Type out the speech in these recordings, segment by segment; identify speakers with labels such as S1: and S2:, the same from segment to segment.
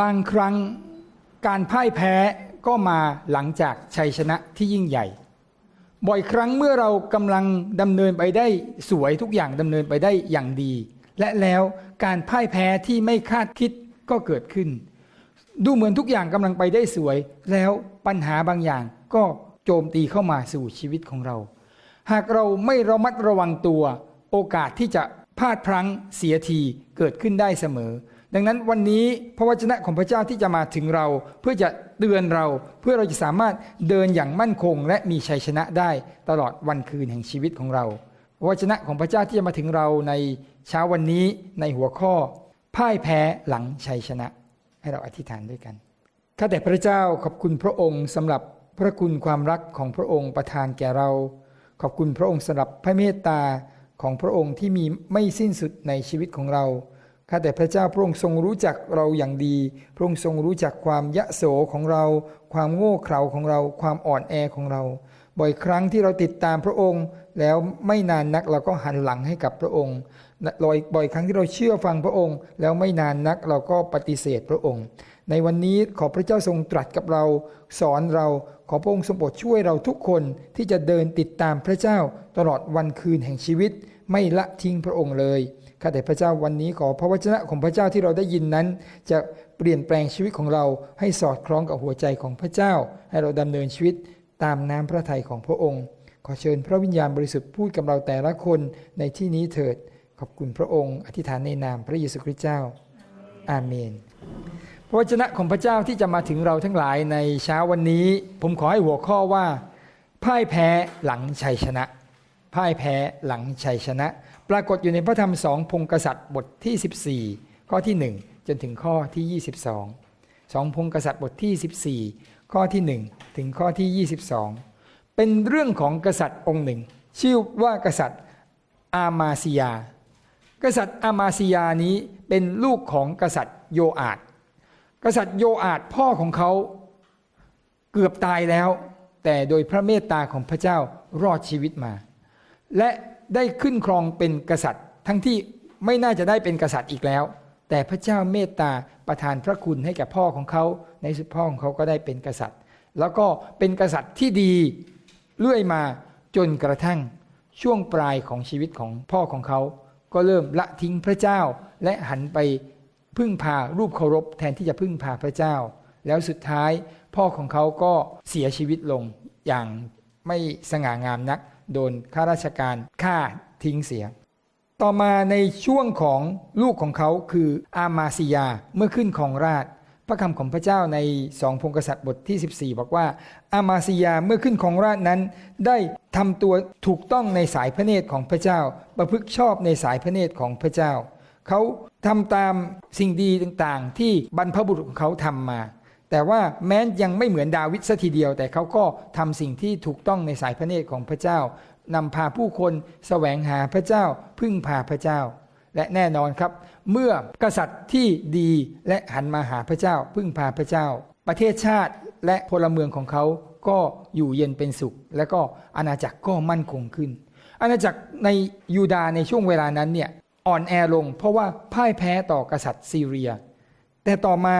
S1: บางครั้งการพ่ายแพ้ก็มาหลังจากชัยชนะที่ยิ่งใหญ่ บ่อยครั้งเมื่อเรากำลังดำเนินไปได้สวยทุกอย่างดำเนินไปได้อย่างดี และแล้วการพ่ายแพ้ที่ไม่คาดคิดก็เกิดขึ้น ดูเหมือนทุกอย่างกำลังไปได้สวย แล้วปัญหาบางอย่างก็โจมตีเข้ามาสู่ชีวิตของเรา หากเราไม่ระมัดระวังตัว โอกาสที่จะพลาดพลั้งเสียทีเกิดขึ้นได้เสมอ ดังนั้นวันนี้พระวจนะของพระเจ้าที่จะมาถึงเรา เพื่อจะเตือนเราเพื่อเราจะสามารถเดินอย่างมั่นคง และมีชัยชนะได้ตลอดวันคืนแห่งชีวิตของเราพระวจนะของพระเจ้าที่จะมาถึงเราในเช้าวันนี้ในหัวข้อ พ่ายแพ้หลังชัยชนะ ให้เราอธิษฐานด้วยกันข้าแต่พระเจ้าขอบคุณพระองค์สำหรับพระคุณความรักของพระองค์ประทานแก่เรา ขอบคุณพระองค์สำหรับพระเมตตาของพระองค์ที่มีไม่สิ้นสุดในชีวิตของเรา ข้าแต่พระเจ้าพระองค์ทรงรู้จักเราอย่างดี พระองค์ทรงรู้จักความยะโสของเรา ความโง่เขลาของเรา ความอ่อนแอของเรา บ่อยครั้งที่เราติดตามพระองค์ แล้วไม่นานนักเราก็หันหลังให้กับพระองค์ลอยบ่อยครั้งที่เราเชื่อฟังพระองค์ แล้วไม่นานนักเราก็ปฏิเสธพระองค์ ในวันนี้ขอพระเจ้าทรงตรัสกับเรา สอนเราขอพระองค์ทรงโปรดช่วยเราทุกคนที่จะเดินติดตามพระเจ้าตลอดวันคืนแห่งชีวิต ไม่ละทิ้งพระองค์เลย ข้าแต่พระเจ้าวันนี้ขอพระวจนะของพระเจ้าที่เราได้ยินนั้น จะเปลี่ยนแปลงชีวิตของเราให้สอดคล้องกับหัวใจของพระเจ้า ให้เราดำเนินชีวิตตามน้ำพระทัยของพระองค์ ขอเชิญพระวิญญาณบริสุทธิ์พูดกับเราแต่ละคนในที่นี้เถิด ขอบคุณพระองค์ อธิษฐานในนามพระเยซูคริสต์เจ้า อาเมน พระวจนะของพระเจ้าที่จะมาถึงเราทั้งหลายในเช้าวันนี้ ผมขอให้หัวข้อว่าพ่ายแพ้หลังชัยชนะพ่ายแพ้หลังชัยชนะ ปรากฏอยู่ในพระธรรมสองพงกษัตริย์บทที่ 14 ข้อที่ 1 จนถึงข้อที่ 22สองพงกษัตริย์บทที่ 14 ข้อที่ 1 ถึงข้อที่ 22 เป็นเรื่องของกษัตริย์องค์หนึ่ง ชื่อว่ากษัตริย์อามาซิยา กษัตริย์อามาซิยานี้เป็นลูกของกษัตริย์โยอาดกษัตริย์โยอาดพ่อของเขาเกือบตายแล้ว แต่โดยพระเมตตาของพระเจ้ารอดชีวิตมา และ ได้ขึ้นครองเป็นกษัตริย์ ทั้งที่ไม่น่าจะได้เป็นกษัตริย์อีกแล้ว แต่พระเจ้าเมตตาประทานพระคุณให้แก่พ่อของเขา ในสุดพ่อของเขาก็ได้เป็นกษัตริย์ แล้วก็เป็นกษัตริย์ที่ดีเรื่อยมาจนกระทั่งช่วงปลายของชีวิตของพ่อของเขา ก็เริ่มละทิ้งพระเจ้าและหันไปพึ่งพารูปเคารพแทนที่จะพึ่งพาพระเจ้า แล้วสุดท้ายพ่อของเขาก็เสียชีวิตลงอย่างไม่สง่างามนัก โดนข้าราชการฆ่าทิ้งเสีย ต่อมาในช่วงของลูกของเขาคืออามาซิยาเมื่อขึ้นของราชพระคำของพระเจ้าในสองพงกษัตริย์บทที่ 14 บอกว่า อามาซิยาเมื่อขึ้นของราชนั้น ได้ทำตัวถูกต้องในสายพระเนตรของพระเจ้า ประพฤติชอบในสายพระเนตรของพระเจ้า เขาทำตามสิ่งดีต่างๆ ที่บรรพบุรุษของเขาทำมา แต่ว่าแม้ยังไม่เหมือนดาวิดสัทีเดียว แต่เขาก็ทำสิ่งที่ถูกต้องในสายพระเนตรของพระเจ้านำพาผู้คนแสวงหาพระเจ้า พึ่งพาพระเจ้า และแน่นอนครับ เมื่อกษัตริย์ที่ดีและหันมาหาพระเจ้า พึ่งพาพระเจ้า ประเทศชาติและพลเมืองของเขาก็อยู่เย็นเป็นสุข และก็อาณาจักรก็มั่นคงขึ้น อาณาจักรในยูดาในช่วงเวลานั้นเนี่ยอ่อนแอลง เพราะว่าพ่ายแพ้ต่อกษัตริย์ซีเรีย แต่ต่อมา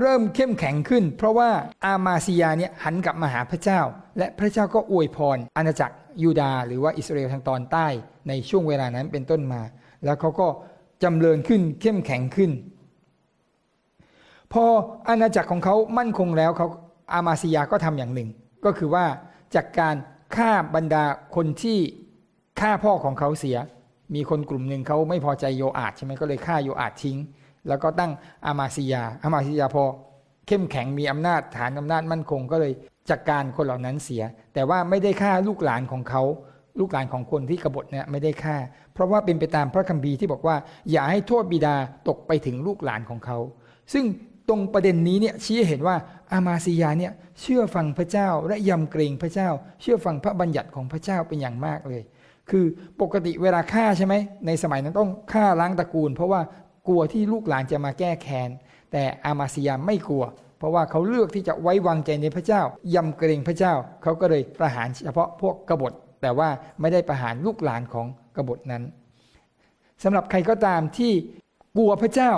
S1: เริ่มเข้มแข็งขึ้น เพราะว่าอามาซิยาเนี่ยหันกลับมาหาพระเจ้า และพระเจ้าก็อวยพรอาณาจักรยูดาหรือว่าอิสราเอลทางตอนใต้ในช่วงเวลานั้นเป็นต้นมา แล้วเขาก็จำเริญขึ้นเข้มแข็งขึ้น พออาณาจักรของเขามั่นคงแล้วเขาอามาซิยาก็ทำอย่างหนึ่ง ก็คือว่าจากการฆ่าบรรดาคนที่ฆ่าพ่อของเขาเสีย มีคนกลุ่มหนึ่งเขาไม่พอใจโยอาดใช่ไหมก็เลยฆ่าโยอาดทิ้ง แล้วก็ตั้งอามาซิยาอามาซิยาพอเข้มแข็งมีอำนาจฐานอำนาจมั่นคงก็เลยจัดกการคนเหล่านั้นเสีย แต่ว่าไม่ได้ฆ่าลูกหลานของเขา ลูกหลานของคนที่กบฏเนี่ยไม่ได้ฆ่า เพราะว่าเป็นไปตามพระคัมภีร์ที่บอกว่า อย่าให้โทษบิดาตกไปถึงลูกหลานของเขา ซึ่งตรงประเด็นนี้เนี่ยชี้ให้เห็นว่าอามาซิยาเนี่ยเชื่อฟังพระเจ้าและยำเกรงพระเจ้า เชื่อฟังพระบัญญัติของพระเจ้าเป็นอย่างมากเลย คือปกติเวลาฆ่าใช่ไหมในสมัยนั้นต้องฆ่าล้างตระกูล เพราะว่า กลัวที่ลูกหลานจะมาแก้แค้นแต่อามาซิยาไม่กลัว เพราะว่าเขาเลือกที่จะไว้วางใจในพระเจ้ายำเกรงพระเจ้า เขาก็เลยประหารเฉพาะพวกกบฏ แต่ว่าไม่ได้ประหารลูกหลานของกบฏนั้นสำหรับใครก็ตามที่กลัวพระเจ้า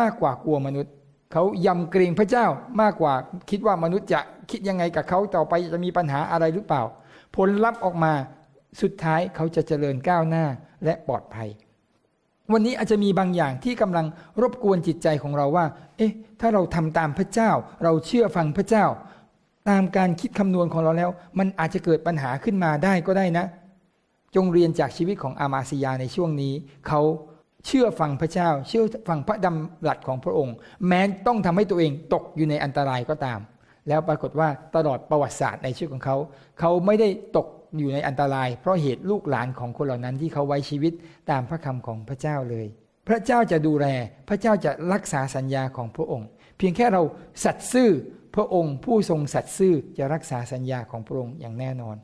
S1: มากกว่ากลัวมนุษย์ เขายำเกรงพระเจ้ามากกว่าคิดว่ามนุษย์จะคิดยังไงกับเขาต่อไปจะมีปัญหาอะไรหรือเปล่า ผลลัพธ์ออกมาสุดท้ายเขาจะเจริญก้าวหน้าและปลอดภัย วันนี้อาจจะมีบางอย่างที่กำลังรบกวนจิตใจของเราว่า เอ๊ะ ถ้าเราทำตามพระเจ้า เราเชื่อฟังพระเจ้า ตามการคิดคำนวณของเราแล้ว มันอาจจะเกิดปัญหาขึ้นมาได้ก็ได้นะ จงเรียนจากชีวิตของอามาซิยาในช่วงนี้ เขาเชื่อฟังพระเจ้า เชื่อฟังพระดำรัสของพระองค์ แม้ต้องทำให้ตัวเองตกอยู่ในอันตรายก็ตาม แล้วปรากฏว่าตลอดประวัติศาสตร์ในชีวิตของเขา เขาไม่ได้ตก อยู่ในอันตราย เพราะเหตุลูกหลานของคนเหล่านั้นที่เขาไว้ชีวิตตามพระคำของพระเจ้าเลย พระเจ้าจะดูแล พระเจ้าจะรักษาสัญญาของพระองค์ เพียงแค่เราสัตย์ซื่อพระองค์ผู้ทรงสัตย์ซื่อจะรักษาสัญญาของพระองค์อย่างแน่นอน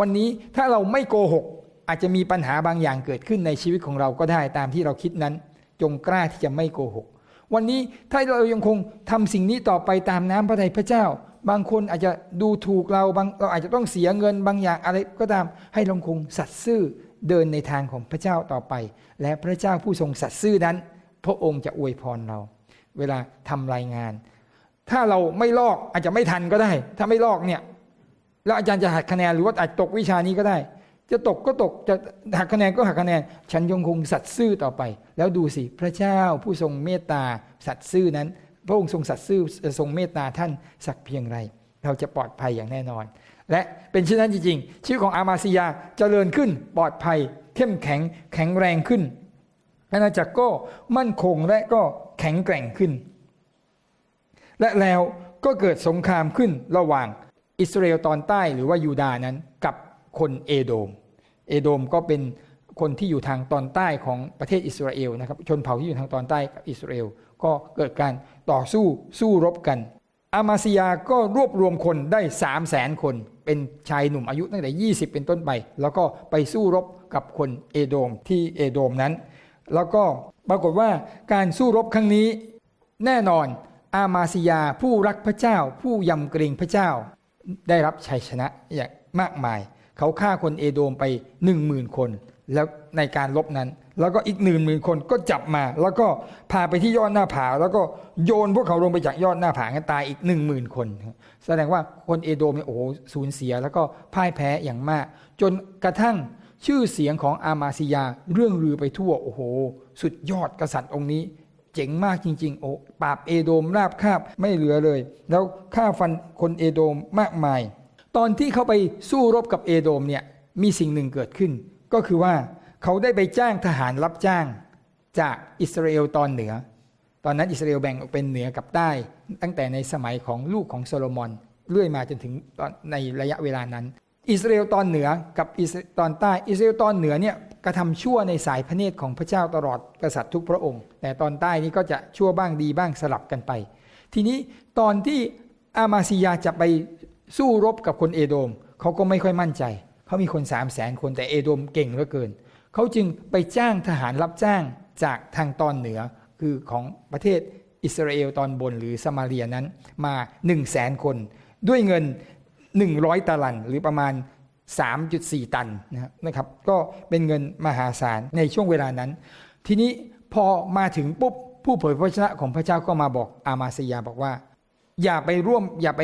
S1: วันนี้ถ้าเราไม่โกหก อาจจะมีปัญหาบางอย่างเกิดขึ้นในชีวิตของเราก็ได้ตามที่เราคิดนั้น จงกล้าที่จะไม่โกหก วันนี้ถ้าเรายังคงทำสิ่งนี้ต่อไปตามน้ำพระทัยพระเจ้า บางคนอาจจะดูถูกเราบางเราอาจจะต้องเสียเงินบางอย่างอะไรก็ตามให้เราคงสัตย์ซื่อเดินในทางของพระเจ้าต่อไป และพระเจ้าผู้ทรงสัตย์ซื่อนั้น พระองค์จะอวยพรเรา เวลาทำรายงาน ถ้าเราไม่ลอกอาจจะไม่ทันก็ได้ ถ้าไม่ลอกเนี่ยแล้วอาจารย์จะหักคะแนนหรือว่าอาจตกวิชานี้ก็ได้ จะตกก็ตกจะหักคะแนนก็หักคะแนน ฉันยงคงสัตย์ซื่อต่อไป แล้วดูสิพระเจ้าผู้ทรงเมตตาสัตย์ซื่อนั้น พระองค์ทรงสัตย์ซื่อทรงเมตตาท่านสักเพียงไร เราจะปลอดภัยอย่างแน่นอน และเป็นเช่นนั้นจริงๆชีวิตของอามาซิยาเจริญขึ้นปลอดภัย เข้มแข็งแข็งแรงขึ้นอาณาจักรก็มั่นคงและก็แข็งแกร่งขึ้น และแล้วก็เกิดสงครามขึ้นระหว่างอิสราเอลตอนใต้หรือว่ายูดาห์นั้นกับคนเอโดม เอโดมก็เป็นคนที่อยู่ทางตอนใต้ของประเทศอิสราเอลนะครับชนเผ่าที่อยู่ทางตอนใต้กับอิสราเอล ก็เกิดการต่อสู้สู้รบกัน อามาซิยาก็รวบรวมคนได้ 3 0 0แสนคน เป็นชายหนุ่มอายุตั้งแต่ 20 เป็นต้นไป แล้วก็ไปสู้รบกับคนเอโดมที่เอโดมนั้น แล้วก็ปรากฏว่าการสู้รบครั้งนี้ แน่นอนอามาซิยาผู้รักพระเจ้า ผู้ยำเกรงพระเจ้า ได้รับชัยชนะอย่างมากมาย เขาฆ่าคนเอโดมไปหนึ่งหมื่นคน แล้วในการลบนั้น แล้วก็อีกหนึ่งหมื่นคนก็จับมา แล้วก็พาไปที่ยอดหน้าผา แล้วก็โยนพวกเขาลงไปจากยอดหน้าผากันตายอีกหนึ่งหมื่นคน แสดงว่าคนเอโดมเนี่ยโอ้โหสูญเสีย แล้วก็พ่ายแพ้อย่างมาก จนกระทั่งชื่อเสียงของอามาซิยาเรื่องลือไปทั่วโอ้โห สุดยอดกษัตริย์องค์นี้ เจ๋งมากจริง ๆ โอ้ปราบเอโดมราบคาบไม่เหลือเลย แล้วฆ่าฟันคนเอโดมมากมาย ตอนที่เขาไปสู้รบกับเอโดมเนี่ยมีสิ่งหนึ่งเกิดขึ้น ก็คือว่า เขาได้ไปจ้างทหารรับจ้างจากอิสราเอลตอนเหนือ ตอนนั้นอิสราเอลแบ่งออกเป็นเหนือกับใต้ ตั้งแต่ในสมัยของลูกของโซโลมอนเรื่อยมาจนถึงในระยะเวลานั้น อิสราเอลตอนเหนือกับอิสราตอนใต้อิสราเอลตอนเหนือเนี่ยกระทำชั่วในสายพระเนตรของพระเจ้าตลอดกษัตริย์ทุกพระองค์ แต่ตอนใต้นี้ก็จะชั่วบ้างดีบ้างสลับกันไป ทีนี้ตอนที่อามาซิยาจะไปสู้รบกับคนเอโดมเขาก็ไม่ค่อยมั่นใจเขามีคน3 0 0แสนคนแต่เอโดมเก่งเหลือเกิน เขาจึงไปจ้างทหารรับจ้างจากทางตอนเหนือคือของประเทศอิสราเอลตอนบนหรือสมาเรียนั้นมา1 0 0 0 0แสนคน ด้วยเงิน 100ตาลันหรือประมาณ 3.4 ตันนะครับ ก็เป็นเงินมหาศาลในช่วงเวลานั้น ทีนี้พอมาถึงปุ๊บผู้เผยพระชนะของพระเจ้าก็มาบอกอามาซิยาบอกว่า อย่าไปร่วมอย่าไป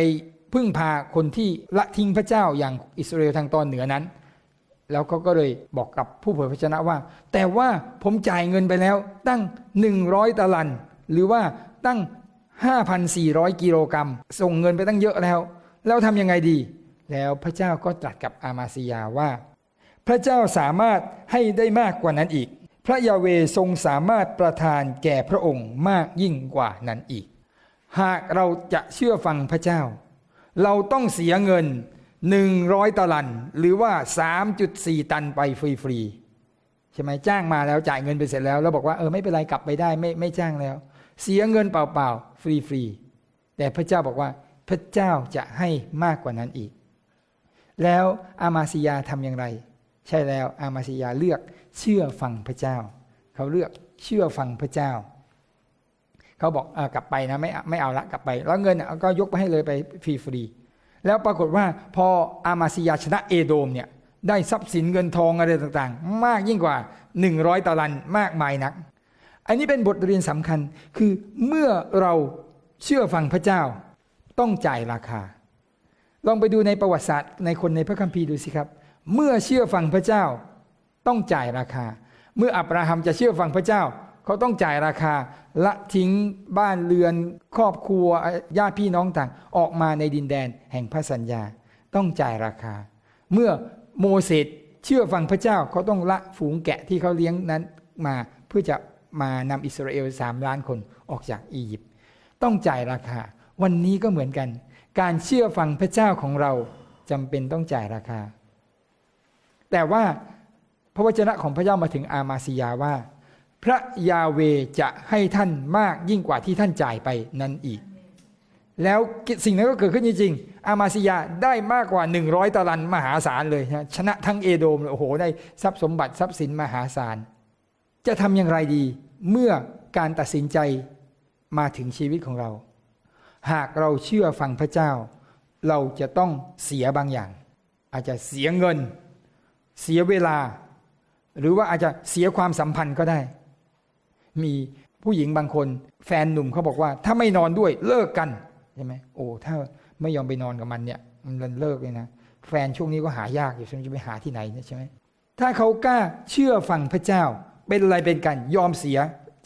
S1: พึ่งพาคนที่ละทิ้งพระเจ้าอย่างอิสราเอลทางตอนเหนือนั้น แล้วเขาก็เลยบอกกับผู้เผยพระชนะว่า แต่ว่าผมจ่ายเงินไปแล้วตั้ง 100ตาลัน หรือว่าตั้ง 5,400 กิโลกรัม ส่งเงินไปตั้งเยอะแล้ว แล้วทำยังไงดี แล้วพระเจ้าก็ตรัสกับอามาซิยาว่า พระเจ้าสามารถให้ได้มากกว่านั้นอีก พระยาเวทรงสามารถประทานแก่พระองค์มากยิ่งกว่านั้นอีก หากเราจะเชื่อฟังพระเจ้า เราต้องเสียเงิน 100ตลัน หรือว่า 3.4 ตันไปฟรีๆใช่ไหมจ้างมาแล้วจ่ายเงินไปเสร็จแล้ว แล้วบอกว่าเออไม่เป็นไรกลับไปได้ไม่ไม่จ้างแล้ว เสียเงินเปล่าๆฟรีๆแต่พระเจ้าบอกว่าพระเจ้าจะให้มากกว่านั้นอีก แล้วอามาซิยาทำอย่างไร ใช่แล้วอามาซิยาเลือกเชื่อฟังพระเจ้า เขาเลือกเชื่อฟังพระเจ้า เขาบอกอกลับไปนะไม่ไม่เอาละกลับไป แล้วเงินก็ยกไปให้เลยไปฟรีๆ แล้วปรากฏว่าพออามาซิยาชนะเอโดมเนี่ยได้ทรัพย์สินเงินทองอะไรต่างๆ มากยิ่งกว่า 100ตาลันมากมายนัก อันนี้เป็นบทเรียนสำคัญคือเมื่อเราเชื่อฟังพระเจ้าต้องจ่ายราคา ลองไปดูในประวัติศาสตร์ในคนในพระคัมภีร์ดูสิครับ เมื่อเชื่อฟังพระเจ้าต้องจ่ายราคา เมื่ออับราฮัมจะเชื่อฟังพระเจ้า เขาต้องจ่ายราคาละทิ้งบ้านเรือนครอบครัวญาติพี่น้องต่างออกมาในดินแดนแห่งพระสัญญา ต้องจ่ายราคา เมื่อโมเสสเชื่อฟังพระเจ้าเขาต้องละฝูงแกะที่เขาเลี้ยงนั้นมาเพื่อจะมานำอิสราเอลสามล้านคนออกจากอียิปต์ต้องจ่ายราคา วันนี้ก็เหมือนกัน การเชื่อฟังพระเจ้าของเราจำเป็นต้องจ่ายราคา แต่ว่าพระวจนะของพระเจ้ามาถึงอามาซิยาว่า พระยาเวจะให้ท่านมากยิ่งกว่าที่ท่านจ่ายไปนั้นอีก แล้วสิ่งนั้นก็เกิดขึ้นจริงๆ อามาซิยาได้มากกว่า 100 ตารันมหาศาลเลยนะชนะทั้งเอโดมโอ้โหได้ทรัพย์สมบัติทรัพย์สินมหาศาล จะทำอย่างไรดีเมื่อการตัดสินใจมาถึงชีวิตของเรา หากเราเชื่อฟังพระเจ้า เราจะต้องเสียบางอย่าง อาจจะเสียเงิน เสียเวลา หรือว่าอาจจะเสียความสัมพันธ์ก็ได้ มีผู้หญิงบางคน แฟนหนุ่มเขาบอกว่า ถ้าไม่นอนด้วยเลิกกันใช่ไหมโอ้ถ้าไม่ยอมไปนอนกับมันเนี่ยมันเลิกเลยนะแฟนช่วงนี้ก็หายากอยู่ฉันจะไปหาที่ไหนใช่ไหมถ้าเขากล้าเชื่อฟังพระเจ้า เป็นอะไรเป็นกันยอมเสีย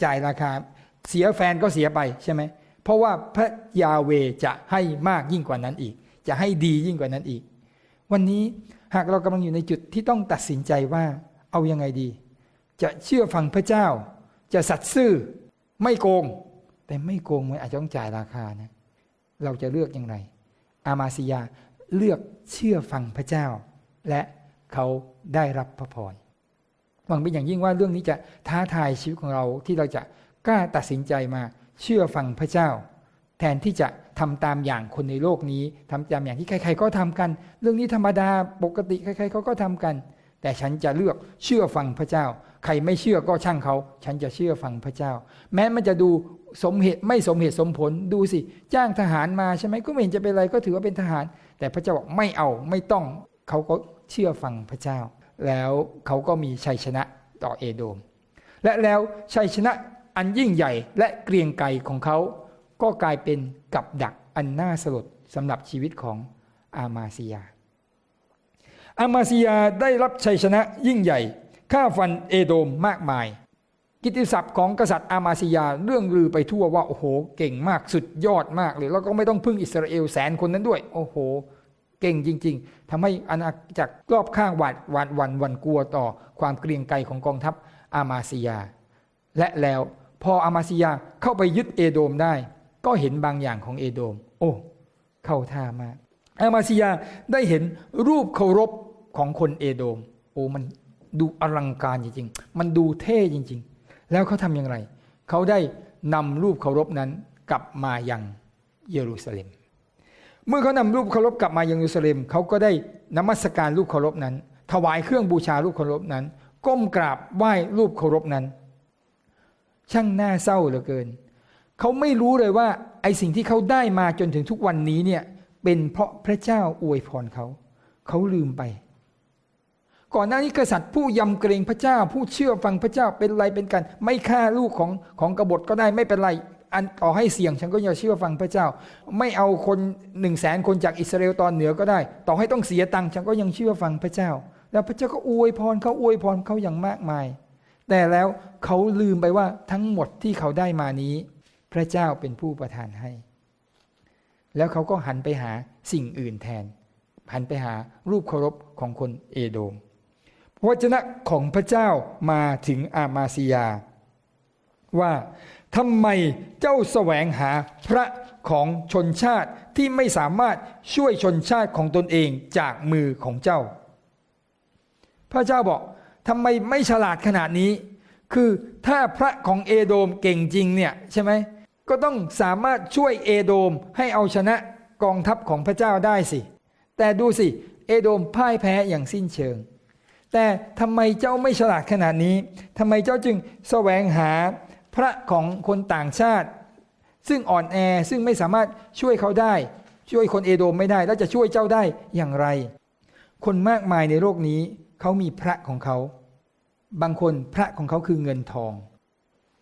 S1: จ่ายราคา เสียแฟนก็เสียไปใช่ไหมเพราะว่าพระยาเวจะให้มากยิ่งกว่านั้นอีก จะให้ดียิ่งกว่านั้นอีก วันนี้หากเรากำลังอยู่ในจุดที่ต้องตัดสินใจว่าเอายังไงดี จะเชื่อฟังพระเจ้า จะสัตย์ซื่อไม่โกง แต่ไม่โกงมันอาจจะต้องจ่ายราคานะเราจะเลือกอย่างไร อามาซิยาเลือกเชื่อฟังพระเจ้า และเขาได้รับพระพรหวังเป็นอย่างยิ่งว่าเรื่องนี้จะท้าทายชีวิตของเราที่เราจะกล้าตัดสินใจมาเชื่อฟังพระเจ้า แทนที่จะทำตามอย่างคนในโลกนี้ทำตามอย่างที่ใคร ๆ ก็ทำกัน เรื่องนี้ธรรมดาปกติใครๆเขาก็ทำกัน แต่ฉันจะเลือกเชื่อฟังพระเจ้า ใครไม่เชื่อก็ช่างเขา ฉันจะเชื่อฟังพระเจ้า แม้มันจะดูสมเหตุไม่สมเหตุสมผลดูสิ จ้างทหารมาใช่ไหมก็ไม่เห็นจะเป็นไรก็ถือว่าเป็นทหาร แต่พระเจ้าบอกไม่เอาไม่ต้องเขาก็เชื่อฟังพระเจ้า แล้วเขาก็มีชัยชนะต่อเอโดม และแล้วชัยชนะอันยิ่งใหญ่และเกรียงไกรของเขา ก็กลายเป็นกับดักอันน่าสลดสำหรับชีวิตของอามาซิยาอามาซิยาได้รับชัยชนะยิ่งใหญ่ ฆ่าฟันเอโดมมากมาย กิตติศัพท์ของกษัตริย์อามาซิยาเรื่องลือไปทั่วว่าโอ้โห เก่งมากสุดยอดมากเลยแล้วก็ไม่ต้องพึ่งอิสราเอลแสนคนนั้นด้วย โอ้โห เก่งจริง ๆทำให้อาณาจักรรอบข้างหวาดหวาดวันวันกลัวต่อความเกรียงไกรของกองทัพอามาซิยา และแล้วพออามาซิยาเข้าไปยึดเอโดมได้ ก็เห็นบางอย่างของเอโดม โอ้ เข้าท่ามากอามาซิยาได้เห็นรูปเคารพของคนเอโดม โอ้มัน ดูอลังการจริงๆ มันดูเท่จริง ๆ แล้วเขาทำอย่างไร เขาได้นำรูปเคารพนั้นกลับมายังเยรูซาเล็ม เมื่อเขานำรูปเคารพกลับมายังเยรูซาเล็ม เขาก็ได้นมัสการรูปเคารพนั้น ถวายเครื่องบูชารูปเคารพนั้น ก้มกราบไหว้รูปเคารพนั้น ช่างน่าเศร้าเหลือเกิน เขาไม่รู้เลยว่าไอสิ่งที่เขาได้มาจนถึงทุกวันนี้เนี่ยเป็นเพราะพระเจ้าอวยพรเขา เขาลืมไป ก่อนหน้านี้กษัตริย์ผู้ยำเกรงพระเจ้า ผู้เชื่อฟังพระเจ้าเป็นไรเป็นกัน ไม่ฆ่าลูกของของกบฏก็ได้ไม่เป็นไร อันต่อให้เสี่ยงฉันก็ยังเชื่อฟังพระเจ้า ไม่เอาคนหนึ่งแสนคนจากอิสราเอลตอนเหนือก็ได้ ต่อให้ต้องเสียตังค์ฉันก็ยังเชื่อฟังพระเจ้า แล้วพระเจ้าก็อวยพรเขาอวยพรเขาอย่างมากมาย แต่แล้วเขาลืมไปว่าทั้งหมดที่เขาได้มานี้ พระเจ้าเป็นผู้ประทานให้ แล้วเขาก็หันไปหาสิ่งอื่นแทนหันไปหารูปเคารพของคนเอโดม วจนะของพระเจ้ามาถึงอามาซิยา ว่าทำไมเจ้าแสวงหาพระของชนชาติที่ไม่สามารถช่วยชนชาติของตนเองจากมือของเจ้า พระเจ้าบอกทำไมไม่ฉลาดขนาดนี้ คือถ้าพระของเอโดมเก่งจริงเนี่ยใช่ไหมก็ต้องสามารถช่วยเอโดมให้เอาชนะกองทัพของพระเจ้าได้สิ แต่ดูสิ เอโดมพ่ายแพ้อย่างสิ้นเชิง แต่ทำไมเจ้าไม่ฉลาดขนาดนี้ทำไมเจ้าจึงแสวงหาพระของคนต่างชาติ ซึ่งอ่อนแอซึ่งไม่สามารถช่วยเขาได้ ช่วยคนเอโดมไม่ได้ แล้วจะช่วยเจ้าได้อย่างไร คนมากมายในโลกนี้เขามีพระของเขา บางคนพระของเขาคือเงินทอง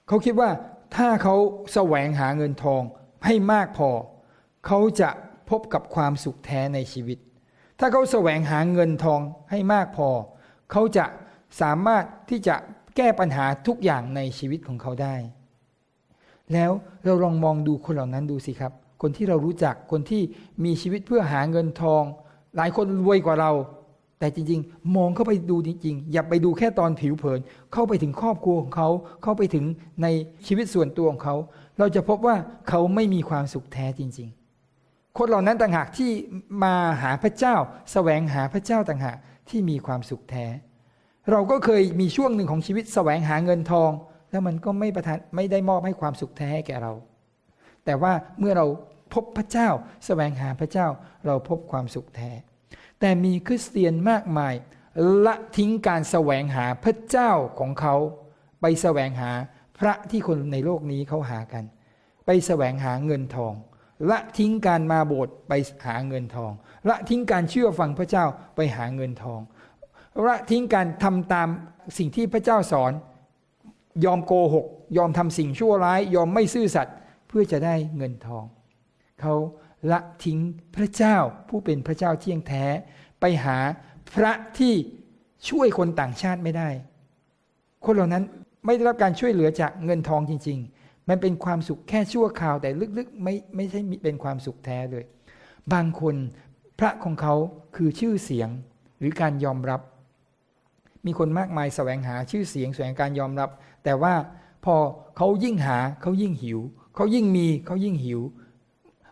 S1: เขาคิดว่าถ้าเขาแสวงหาเงินทองให้มากพอ เขาจะพบกับความสุขแท้ในชีวิต ถ้าเขาแสวงหาเงินทองให้มากพอ เขาจะสามารถที่จะแก้ปัญหาทุกอย่างในชีวิตของเขาได้ แล้วเราลองมองดูคนเหล่านั้นดูสิครับ คนที่เรารู้จักคนที่มีชีวิตเพื่อหาเงินทอง หลายคนรวยกว่าเรา แต่จริง ๆ มองเข้าไปดูจริงๆ อย่าไปดูแค่ตอนผิวเผิน เข้าไปถึงครอบครัวของเขา เข้าไปถึงในชีวิตส่วนตัวของเขา เราจะพบว่าเขาไม่มีความสุขแท้จริง ๆ คนเหล่านั้นต่างหากที่มาหาพระเจ้า แสวงหาพระเจ้าต่างหาก ที่มีความสุขแท้ เราก็เคยมีช่วงหนึ่งของชีวิตแสวงหาเงินทอง แล้วมันก็ไม่ประทานไม่ได้มอบให้ความสุขแท้ให้แก่เรา แต่ว่าเมื่อเราพบพระเจ้า แสวงหาพระเจ้าเราพบความสุขแท้ แต่มีคริสเตียนมากมาย ละทิ้งการแสวงหาพระเจ้าของเขาไปแสวงหาพระที่คนในโลกนี้เขาหากัน ไปแสวงหาเงินทอง ละทิ้งการมาโบสถ์ไปหาเงินทอง ละทิ้งการเชื่อฟังพระเจ้าไปหาเงินทอง ละทิ้งการทำตามสิ่งที่พระเจ้าสอน ยอมโกหก ยอมทำสิ่งชั่วร้าย ยอมไม่ซื่อสัตย์เพื่อจะได้เงินทอง เขาละทิ้งพระเจ้าผู้เป็นพระเจ้าเที่ยงแท้ ไปหาพระที่ช่วยคนต่างชาติไม่ได้ คนเหล่านั้นไม่ได้รับการช่วยเหลือจากเงินทองจริง ๆ มันเป็นความสุขแค่ชั่วคราวแต่ลึกๆ ไม่ไม่ใช่เป็นความสุขแท้เลย บางคนพระของเขาคือชื่อเสียงหรือการยอมรับ มีคนมากมายแสวงหาชื่อเสียงแสวงการยอมรับ แต่ว่าพอเขายิ่งหาเขายิ่งหิว เขายิ่งมีเขายิ่งหิว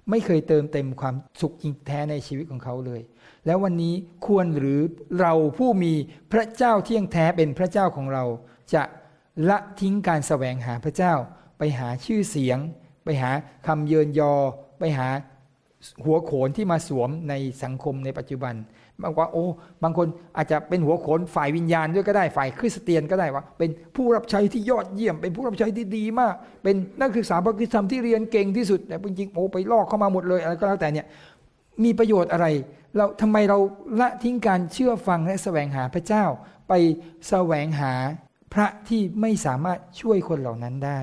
S1: ไม่เคยเติมเต็มความสุขจริงแท้ในชีวิตของเขาเลย แล้ววันนี้ควรหรือเราผู้มีพระเจ้าเที่ยงแท้เป็นพระเจ้าของเรา จะละทิ้งการแสวงหาพระเจ้า ไปหาชื่อเสียง ไปหาคำเยินยอ ไปหาหัวโขนที่มาสวมในสังคมในปัจจุบันบางว่าโอ้ บางคนอาจจะเป็นหัวโขนฝ่ายวิญญาณด้วยก็ได้ฝ่ายคริสเตียนก็ได้ว่า เป็นผู้รับใช้ที่ยอดเยี่ยม เป็นผู้รับใช้ที่ดีมาก เป็นนักศึกษาพระคุณธรรมที่เรียนเก่งที่สุดแต่จริงๆโอ้ไปลอกเข้ามาหมดเลยอะไรก็แล้วแต่เนี่ยมีประโยชน์อะไร เราทำไมเราละทิ้งการเชื่อฟังและแสวงหาพระเจ้า ไปแสวงหาพระที่ไม่สามารถช่วยคนเหล่านั้นได้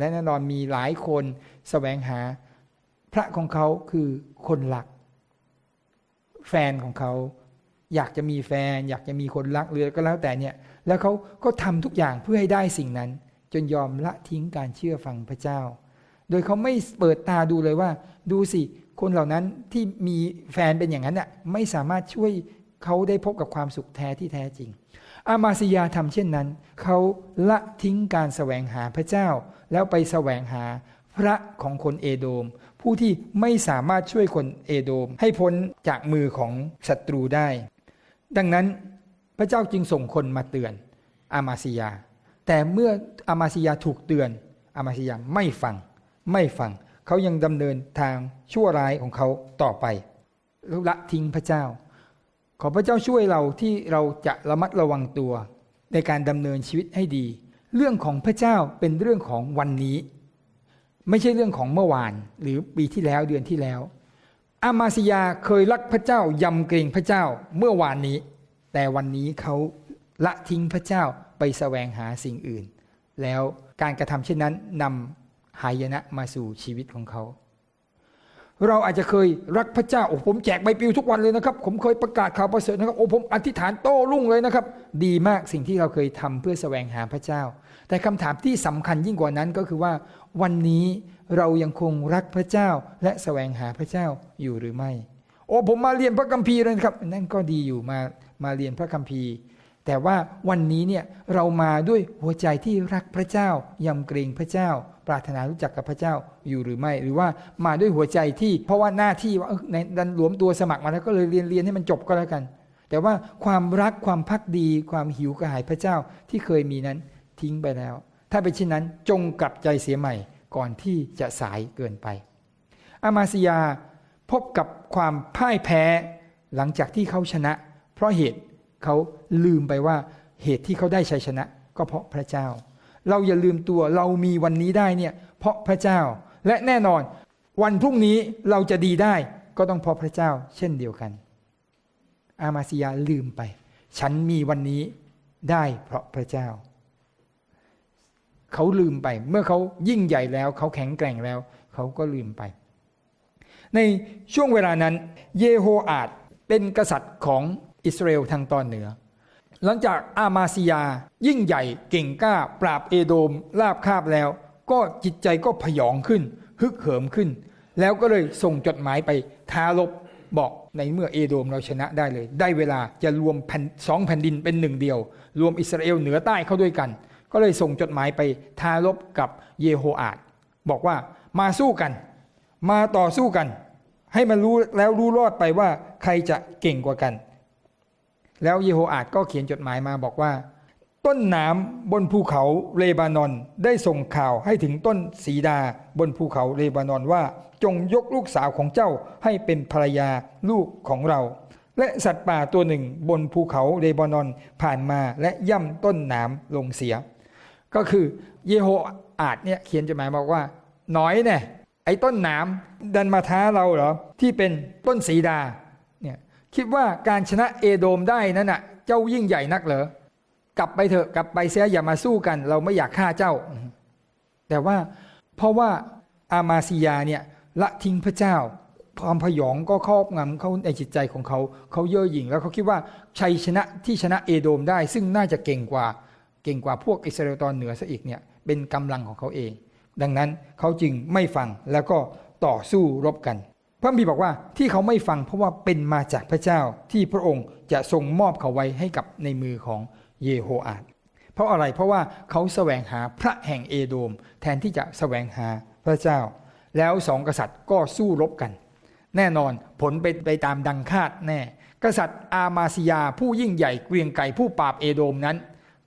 S1: และแน่นอนมีหลายคนแสวงหา พระของเขาคือคนหลัก แฟนของเขา อยากจะมีแฟน อยากจะมีคนรักเรือก็แล้วแต่เนี่ย แล้วเขาก็ทำทุกอย่างเพื่อให้ได้สิ่งนั้น จนยอมละทิ้งการเชื่อฟังพระเจ้า โดยเขาไม่เปิดตาดูเลยว่า ดูสิคนเหล่านั้นที่มีแฟนเป็นอย่างนั้นน่ะไม่สามารถช่วยเขาได้พบกับความสุขแท้ที่แท้จริง อามาซิยาทำเช่นนั้น เขาละทิ้งการแสวงหาพระเจ้า แล้วไปแสวงหาพระของคนเอโดม ผู้ที่ไม่สามารถช่วยคนเอโดม ให้พ้นจากมือของศัตรูได้ ดังนั้นพระเจ้าจึงส่งคนมาเตือนอามาซิยา แต่เมื่ออามาซิยาถูกเตือนอามาซิยาไม่ฟัง ไม่ฟัง เขายังดำเนินทางชั่วร้ายของเขาต่อไปละทิ้งพระเจ้า ขอพระเจ้าช่วยเราที่เราจะระมัดระวังตัว ในการดำเนินชีวิตให้ดี เรื่องของพระเจ้าเป็นเรื่องของวันนี้ ไม่ใช่เรื่องของเมื่อวาน หรือปีที่แล้วเดือนที่แล้ว อามาซิยาเคยรักพระเจ้ายำเกรงพระเจ้าเมื่อวานนี้ แต่วันนี้เขาละทิ้งพระเจ้าไปแสวงหาสิ่งอื่น แล้วการกระทำเช่นนั้นนำหายนะมาสู่ชีวิตของเขา เราอาจจะเคยรักพระเจ้าโอ้ผมแจกใบปลิวทุกวันเลยนะครับ ผมเคยประกาศข่าวประเสริฐนะครับโอ้ผมอธิษฐานโต้รุ่งเลยนะครับ ดีมากสิ่งที่เราเคยทำเพื่อแสวงหาพระเจ้า แต่คำถามที่สำคัญยิ่งกว่านั้นก็คือว่า วันนี้เรายังคงรักพระเจ้าและแสวงหาพระเจ้าอยู่หรือไม่ โอ้ผมมาเรียนพระคัมภีร์เลยนะครับนั่นก็ดีอยู่มามาเรียนพระคัมภีร์ แต่ว่าวันนี้เนี่ยเรามาด้วยหัวใจที่รักพระเจ้ายำเกรงพระเจ้า ปรารถนารู้จักกับพระเจ้าอยู่หรือไม่ หรือว่ามาด้วยหัวใจที่เพราะว่าหน้าที่ว่าในดันหลวมตัวสมัครมาแล้วก็เลยเรียนเรียนให้มันจบก็แล้วกัน แต่ว่าความรักความพักดี ความหิวกระหายพระเจ้าที่เคยมีนั้นทิ้งไปแล้ว ถ้าเป็นเช่นนั้นจงกลับใจเสียใหม่ก่อนที่จะสายเกินไป อามาซิยาพบกับความพ่ายแพ้หลังจากที่เขาชนะ เพราะเหตุ เขาลืมไปว่าเหตุที่เขาได้ชัยชนะ ก็เพราะพระเจ้า เราอย่าลืมตัวเรามีวันนี้ได้เนี่ยเพราะพระเจ้าและแน่นอนวันพรุ่งนี้เราจะดีได้ก็ต้องเพราะพระเจ้า เช่นเดียวกัน อามาซิยาลืมไป ฉันมีวันนี้ได้เพราะพระเจ้า เขาลืมไป เมื่อเขายิ่งใหญ่แล้ว เขาแข็งแกร่งแล้ว เขาก็ลืมไป ในช่วงเวลานั้น เยโฮอาดเป็นกษัตริย์ของ อิสราเอลทางตอนเหนือ หลังจากอามาซิยายิ่งใหญ่เก่งกล้า ปราบเอโดมลาบคาบแล้ว ก็จิตใจก็พยองขึ้น ฮึกเหิมขึ้น แล้วก็เลยส่งจดหมายไปท้ารบบอกในเมื่อเอโดมเราชนะได้เลย ได้เวลาจะรวมแผ่นสองแผ่นดินเป็นหนึ่งเดียว รวมอิสราเอลเหนือใต้เข้าด้วยกัน ก็เลยส่งจดหมายไปท้ารบกับเยโฮอาดบอกว่ามาสู้กัน มาต่อสู้กัน ให้มันรู้แล้วรู้รอดไปว่าใครจะเก่งกว่ากัน แล้วเยโฮอาดก็เขียนจดหมายมาบอกว่า ต้นหนามบนภูเขาเลบานอน ได้ส่งข่าวให้ถึงต้นสีดาบนภูเขาเลบานอนว่า จงยกลูกสาวของเจ้าให้เป็นภรรยาลูกของเรา และสัตว์ป่าตัวหนึ่งบนภูเขาเลบานอนผ่านมาและย่ำต้นหนามลงเสีย ก็คือเยโฮอาดเนี่ยเขียนจดหมายบอกว่า น้อยเนี่ยไอ้ต้นหนามดันมาท้าเราเหรอที่เป็นต้นสีดา คิดว่าการชนะเอโดมได้นั้นน่ะ เจ้ายิ่งใหญ่นักเหรอกลับไปเถอะกลับไปเสียอย่ามาสู้กัน เราไม่อยากฆ่าเจ้า แต่ว่าเพราะว่าอามาซิยาเนี่ยละทิ้งพระเจ้าความพยองก็ครอบงำเขาในจิตใจของเขา เขาเย่อหยิ่งแล้วเขาคิดว่าชัยชนะที่ชนะเอโดมได้ ซึ่งน่าจะเก่งกว่าเก่งกว่าพวกอิสราเอลตอนเหนือซะอีกเนี่ยเป็นกำลังของเขาเอง ดังนั้นเขาจึงไม่ฟังแล้วก็ต่อสู้รบกัน พระบีบอกว่าที่เขาไม่ฟังเพราะว่าเป็นมาจากพระเจ้าที่พระองค์จะทรงมอบเขาไว้ให้กับในมือของเยโฮอาดเพราะอะไรเพราะว่าเขาแสวงหาพระแห่งเอโดม แทนที่จะแสวงหาพระเจ้า แล้วสองกษัตริย์ก็สู้รบกัน แน่นอนผลเป็นไปตามดังคาดแน่ กษัตริย์อามาซิยาผู้ยิ่งใหญ่เกรียงไกรผู้ปราบเอโดมนั้น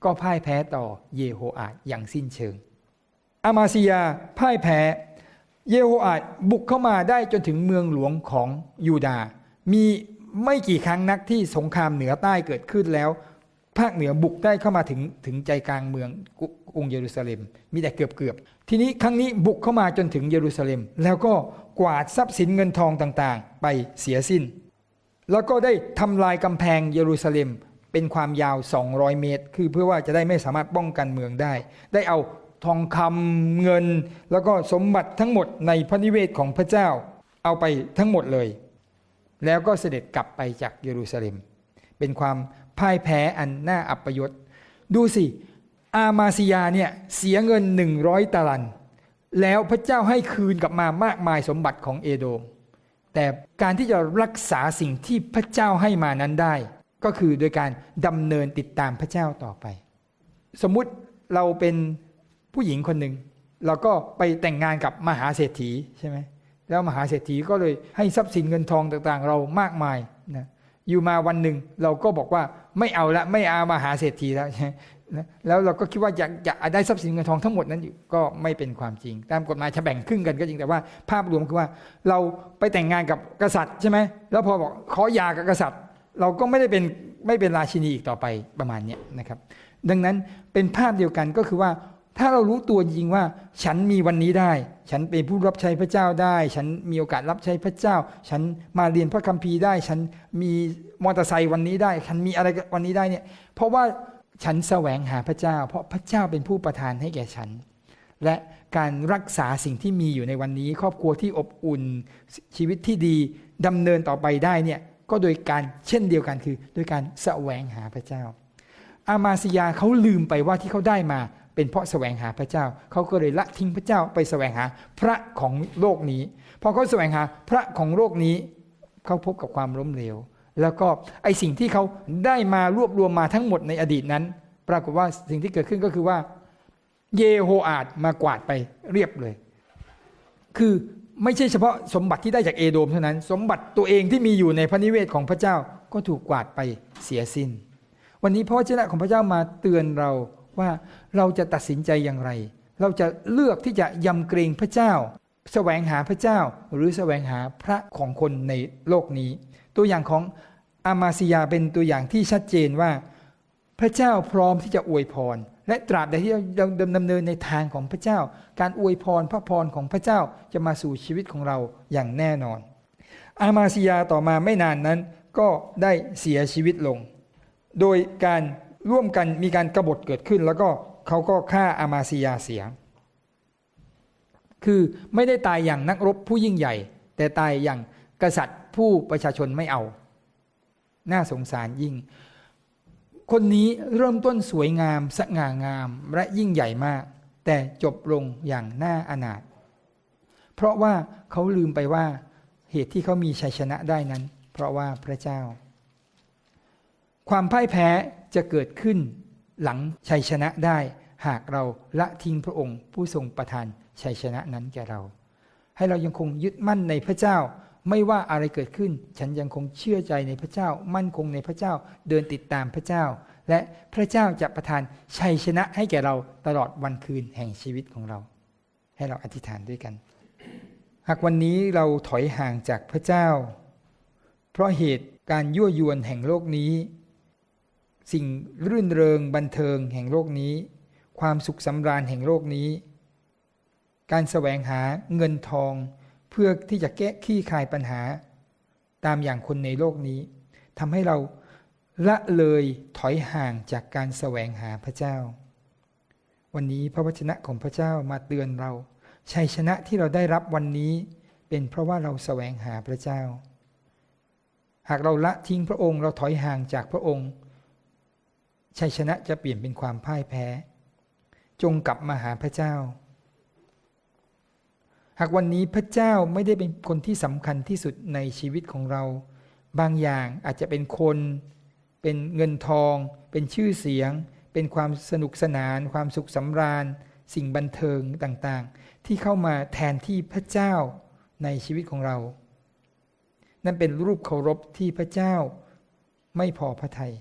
S1: ก็พ่ายแพ้ต่อเยโฮอาดอย่างสิ้นเชิง อามาซิยาพ่ายแพ้ เยโฮอาดบุกเข้ามาได้จนถึงเมืองหลวงของยูดาห์มีไม่กี่ครั้งนักที่สงครามเหนือใต้เกิดขึ้นแล้ว ภาคเหนือบุกได้เข้ามาถึงถึงใจกลางเมืองกรุงเยรูซาเล็ม มีแต่เกือบเกือบๆทีนี้ครั้งนี้บุกเข้ามาจนถึงเยรูซาเล็ม แล้วก็กวาดทรัพย์สินเงินทองต่างๆ ไปเสียสิ้น แล้วก็ได้ทำลายกำแพงเยรูซาเล็มเป็นความยาว 200 เมตร คือเพื่อว่าจะได้ไม่สามารถป้องกันเมืองได้ ได้เอา ทองคำเงิน แล้วก็สมบัติทั้งหมดในพระนิเวศของพระเจ้า เอาไปทั้งหมดเลย แล้วก็เสด็จกลับไปจากเยรูซาเล็ม เป็นความพ่ายแพ้อันน่าอัปยศ ดูสิ อามาซิยาเนี่ยเสียเงิน100ตาลัน แล้วพระเจ้าให้คืนกลับมามากมายสมบัติของเอโดม แต่การที่จะรักษาสิ่งที่พระเจ้าให้มานั้นได้ ก็คือโดยการดำเนินติดตามพระเจ้าต่อไป สมมุติเราเป็น ผู้หญิงคนหนึ่งเราก็ไปแต่งงานกับมหาเศรษฐีใช่ไหมแล้วมหาเศรษฐีก็เลยให้ทรัพย์สินเงินทองต่างๆ เรามากมายนะอยู่มาวันหนึ่งเราก็บอกว่าไม่เอาละไม่เอามหาเศรษฐีแล้วใช่นะแล้วเราก็คิดว่าอยากอยากได้ทรัพย์สินเงินทองทั้งหมดนั้นอยู่ก็ไม่เป็นความจริง ตามกฎหมายจะแบ่งครึ่งกันก็จริงแต่ว่า ภาพรวมคือว่าเราไปแต่งงานกับกษัตริย์ใช่ไหมแล้วพอบอกขอหย่ากับกษัตริย์ เราก็ไม่ได้เป็นไม่เป็นราชินีอีกต่อไปประมาณนี้นะครับ ดังนั้นเป็นภาพเดียวกันก็คือว่า ถ้าเรารู้ตัวจริงว่า ฉันมีวันนี้ได้ ฉันเป็นผู้รับใช้พระเจ้าได้ ฉันมีโอกาสรับใช้พระเจ้า ฉันมาเรียนพระคัมภีร์ได้ ฉันมีมอเตอร์ไซค์วันนี้ได้ ฉันมีอะไรวันนี้ได้เนี่ยเพราะว่าฉันแสวงหาพระเจ้า เพราะพระเจ้าเป็นผู้ประทานให้แก่ฉัน และการรักษาสิ่งที่มีอยู่ในวันนี้ ครอบครัวที่อบอุ่นชีวิตที่ดีดำเนินต่อไปได้เนี่ยก็โดยการเช่นเดียวกันคือ โดยการแสวงหาพระเจ้า อามาซิยาเขาลืมไปว่าที่เขาได้มา เป็นเพราะแสวงหาพระเจ้า เขาก็เลยละทิ้งพระเจ้าไปแสวงหาพระของโลกนี้ พอเขาแสวงหาพระของโลกนี้ เขาพบกับความล้มเหลว แล้วก็ไอสิ่งที่เขาได้มารวบรวมมาทั้งหมดในอดีตนั้น ปรากฏว่าสิ่งที่เกิดขึ้นก็คือว่า เยโฮอาดมากวาดไปเรียบเลย คือไม่ใช่เฉพาะสมบัติที่ได้จากเอโดมเท่านั้น สมบัติตัวเองที่มีอยู่ในพระนิเวศของพระเจ้าก็ถูกกวาดไปเสียสิ้น วันนี้พระวจนะของพระเจ้ามาเตือนเรา ว่าเราจะตัดสินใจอย่างไร เราจะเลือกที่จะยำเกรงพระเจ้าแสวงหาพระเจ้าหรือแสวงหาพระของคนในโลกนี้ ตัวอย่างของอามาซิยาเป็นตัวอย่างที่ชัดเจนว่า พระเจ้าพร้อมที่จะอวยพร และตราบใดที่เราดำเนินในทางของพระเจ้า การอวยพรพระพรของพระเจ้าจะมาสู่ชีวิตของเราอย่างแน่นอน อามาซิยาต่อมาไม่นานนั้นก็ได้เสียชีวิตลง โดยการ ร่วมกันมีการกรบฏเกิดขึ้น แล้วก็เขาก็ฆ่าอามาซิยาเสีย คือไม่ได้ตายอย่างนักรบผู้ยิ่งใหญ่ แต่ตายอย่างกษัตริย์ผู้ประชาชนไม่เอา น่าสงสารยิ่ง คนนี้เริ่มต้นสวยงาม สง่างามและยิ่งใหญ่มาก แต่จบลงอย่างน่าอนาถเพราะว่าเขาลืมไปว่าเหตุที่เขามีชัยชนะได้นั้น เพราะว่าพระเจ้า ความพ่ายแพ้จะเกิดขึ้นหลังชัยชนะได้ หากเราละทิ้งพระองค์ ผู้ทรงประทานชัยชนะนั้นแก่เรา ให้เรายังคงยึดมั่นในพระเจ้า ไม่ว่าอะไรเกิดขึ้น ฉันยังคงเชื่อใจในพระเจ้า มั่นคงในพระเจ้าเดินติดตามพระเจ้า และพระเจ้าจะประทานชัยชนะให้แก่เราตลอดวันคืนแห่งชีวิตของเรา ให้เราอธิษฐานด้วยกัน หากวันนี้เราถอยห่างจากพระเจ้า เพราะเหตุการยั่วยวนแห่งโลกนี้ สิ่งรื่นเริงบันเทิงแห่งโลกนี้ ความสุขสำราญแห่งโลกนี้ การแสวงหาเงินทองเพื่อที่จะแก้ขี้คายปัญหา ตามอย่างคนในโลกนี้ทำให้เราละเลยถอยห่างจากการแสวงหาพระเจ้า วันนี้พระวจนะของพระเจ้ามาเตือนเราชัยชนะที่เราได้รับวันนี้เป็นเพราะว่าเราแสวงหาพระเจ้า หากเราละทิ้งพระองค์เราถอยห่างจากพระองค์ ชัยชนะจะเปลี่ยนเป็นความพ่ายแพ้ จงกลับมาหาพระเจ้า หากวันนี้พระเจ้าไม่ได้เป็นคนที่สำคัญที่สุดในชีวิตของเรา บางอย่างอาจจะเป็นคน เป็นเงินทอง เป็นชื่อเสียง เป็นความสนุกสนาน ความสุขสำราญ สิ่งบันเทิงต่างๆ ที่เข้ามาแทนที่พระเจ้าในชีวิตของเรา นั่นเป็นรูปเคารพที่พระเจ้าไม่พอพระทยัย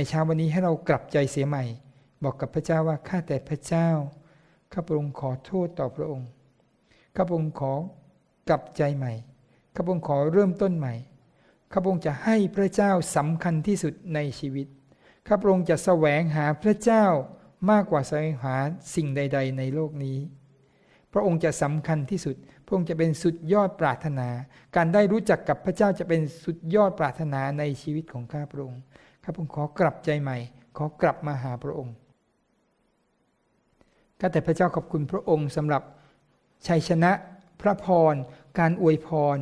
S1: ในเช้าวันนี้ให้เรากลับใจเสียใหม่ บอกกับพระเจ้าว่าข้าแต่พระเจ้าข้าพระองค์ขอโทษต่อพระองค์ข้าพระองค์ขอกลับใจใหม่ข้าพระองค์ขอเริ่มต้นใหม่ข้าพระองค์จะให้พระเจ้าสำคัญที่สุดในชีวิตข้าพระองค์จะแสวงหาพระเจ้ามากกว่าแสวงหาสิ่งใด ๆ ในโลกนี้ พระองค์จะสำคัญที่สุด พระองค์จะเป็นสุดยอดปรารถนา การได้รู้จักกับพระเจ้าจะเป็นสุดยอดปรารถนาในชีวิตของข้าพระองค์ ข้าพระองค์ขอกลับใจใหม่ ขอกลับมาหาพระองค์ข้าแต่พระเจ้าขอบคุณพระองค์สำหรับชัยชนะพระพร การอวยพร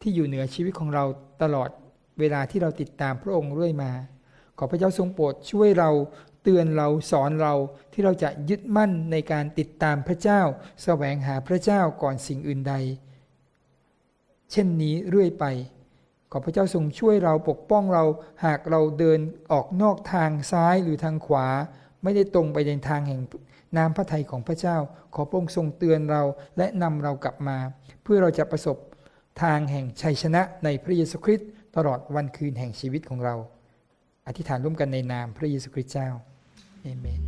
S1: ที่อยู่เหนือชีวิตของเราตลอดเวลาที่เราติดตามพระองค์เรื่อยมา ขอพระเจ้าทรงโปรดช่วยเราเตือนเราสอนเราที่เราจะยึดมั่นในการติดตามพระเจ้า แสวงหาพระเจ้าก่อนสิ่งอื่นใด เช่นนี้เรื่อยไป ขอพระเจ้าทรงช่วยเราปกป้องเราหากเราเดินออกนอกทางซ้ายหรือทางขวา ไม่ได้ตรงไปในทางแห่งน้ำพระทัยของพระเจ้า ขอพระองค์ทรงเตือนเราและนำเรากลับมา เพื่อเราจะประสบทางแห่งชัยชนะในพระเยซูคริสต์ตลอดวันคืนแห่งชีวิตของเรา อธิษฐานร่วมกันในนามพระเยซูคริสต์เจ้าเอเมน